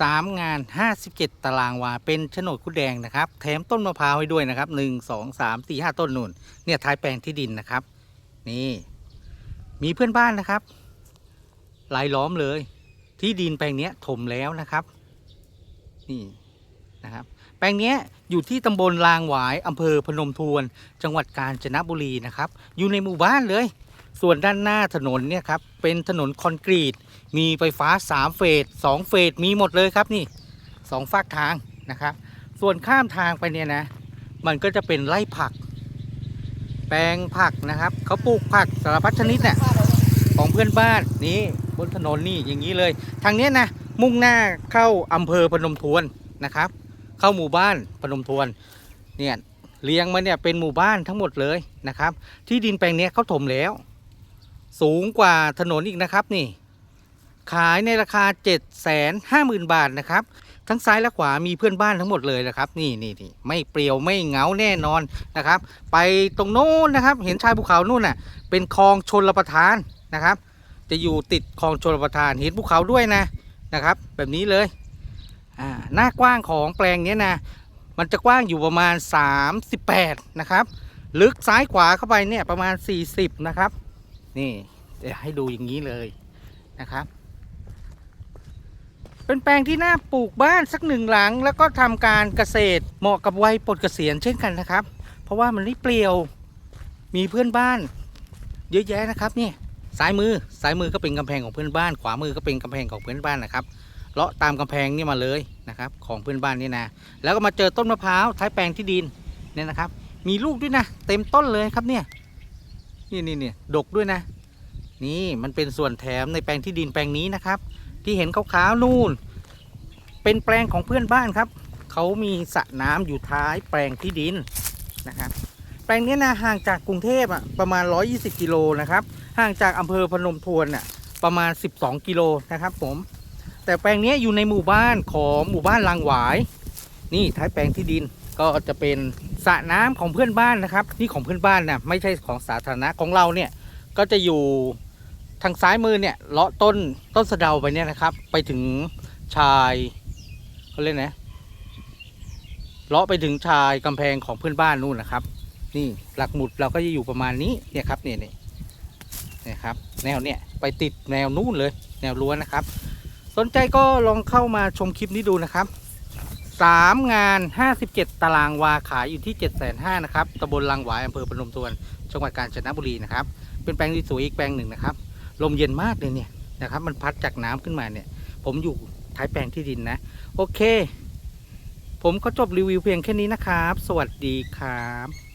สามงาน 57 ตารางวา เป็นโฉนดคุดแดงนะครับ แถมต้นมะพร้าวให้ด้วยนะครับ 1 2 3 4 5 ต้นนู่น เนี่ยท้ายแปลงที่ดินนะครับ นี่ มีเพื่อนบ้านนะครับรายล้อมเลย ที่ดินแปลงนี้ถมแล้วนะครับ นี่นะครับ แปลงนี้อยู่ที่ตำบลลางหวายอำเภอพนมทวน จังหวัดกาญจนบุรีนะครับ อยู่ในหมู่บ้านเลย ส่วนด้านหน้าถนนเนี่ยครับ เป็นถนนคอนกรีต มีไฟฟ้า 3 เฟส2เฟสมีหมดเลยครับนี่สองฝากทางนะครับ ส่วนข้ามทางไปเนี่ยนะ มันก็จะเป็นไร่ผัก แปลงผักนะครับเขาปลูกผักสารพัดชนิดเนี่ยของเพื่อนบ้านนี่บนถนนนี่อย่างนี้เลย ทางเนี้ยนะมุ่งหน้าเข้าอำเภอพนมทวนนะครับ เข้าหมู่บ้านพนมทวนเนี่ยเลี้ยงมาเนี่ยเป็นหมู่บ้านทั้งหมดเลยนะครับ ที่ดินแปลงเนี้ยเขาถมแล้ว สูงกว่าถนนอีกนะครับนี่ ขายในราคา 7 5 0 0 0 0 บาทนะครับ ทั้งซ้ายและขวามีเพื่อนบ้านทั้งหมดเลยนะครับ นี่นี่นี่ไม่เปลี่ยวไม่เหงาแน่นอนนะครับ ไปตรงโน้นนะครับ เห็นชายภูเขานู่นน่ะ เป็นคลองชนรประทานนะครับ จะอยู่ติดคลองชนรประทานเห็นภูเขาด้วยนะนะครับ แบบนี้เลยอ่าหน้ากว้างของแปลงนี้นะมันจะกว้างอยู่ประมาณ 38 นะครับ ลึกซ้ายขวาเข้าไปเนี่ยประมาณ 40 นะครับ นี่เดี๋ยวให้ดูอย่างนี้เลยนะครับ เป็นแปลงที่น่าปลูกบ้านสักหนึ่งหลัง แล้วก็ทำการเกษตรเหมาะกับวัยปลดเกษียณเช่นกันนะครับ เพราะว่ามันไม่เปลี่ยวมีเพื่อนบ้าน เยอะแยะนะครับนี่ซ้ายมือซ้ายมือก็เป็นกำแพงของเพื่อนบ้าน ขวามือก็เป็นกำแพงของเพื่อนบ้านนะครับเลาะตามกำแพงนี่มาเลยนะครับ ของเพื่อนบ้านนี่นะแล้วก็มาเจอต้นมะพร้าวท้ายแปลงที่ดินเนี่ยนะครับ มีลูกด้วยนะเต็มต้นเลยครับเนี่ยนี่นี่นี่ดกด้วยนะ นี่มันเป็นส่วนแถมในแปลงที่ดินแปลงนี้นะครับ ที่เห็นขาวๆนู่น เป็นแปลงของเพื่อนบ้านครับ เขามีสระน้ำอยู่ท้ายแปลงที่ดินนะครับ แปลงนี้นะห่างจากกรุงเทพอะประมาณ 120 กิโลนะครับ ห่างจากอำเภอพนมทวนอะประมาณ 12 กิโลนะครับผม แต่แปลงนี้อยู่ในหมู่บ้านของหมู่บ้านลางหวาย นี่ท้ายแปลงที่ดินก็จะเป็นสระน้ำของเพื่อนบ้านนะครับ นี่ของเพื่อนบ้านนะไม่ใช่ของสาธารณะของเราเนี่ยก็จะอยู่ ทางซ้ายมือเนี่ยเลาะต้นต้นสะเดาไปเนี่ยนะครับ ไปถึงชายเขาเรียกนะเลาะไปถึงชายกำแพงของเพื่อนบ้านนู่นนะครับ นี่หลักหมุดเราก็จะอยู่ประมาณนี้เนี่ยครับเนี่ยเนี่ยนี่ยครับ แนวเนี่ยไปติดแนวนู่นเลย แนวรั้วนะครับ สนใจก็ลองเข้ามาชมคลิปนี้ดูนะครับสามงาน 57 ตารางวาขายอยู่ที่ 7 5 0 0 0นะครับตำบลลังหวายอำเภอพนมทวน จังหวัดกาญจนบุรีนะครับ เป็นแปลงที่สวยอีกแปลงหนึ่งนะครับ ลมเย็นมากเลยเนี่ยนะครับ มันพัดจากน้ำขึ้นมาเนี่ย ผมอยู่ท้ายแปลงที่ดินนะ โอเค ผมก็จบรีวิวเพียงแค่นี้นะครับ สวัสดีครับ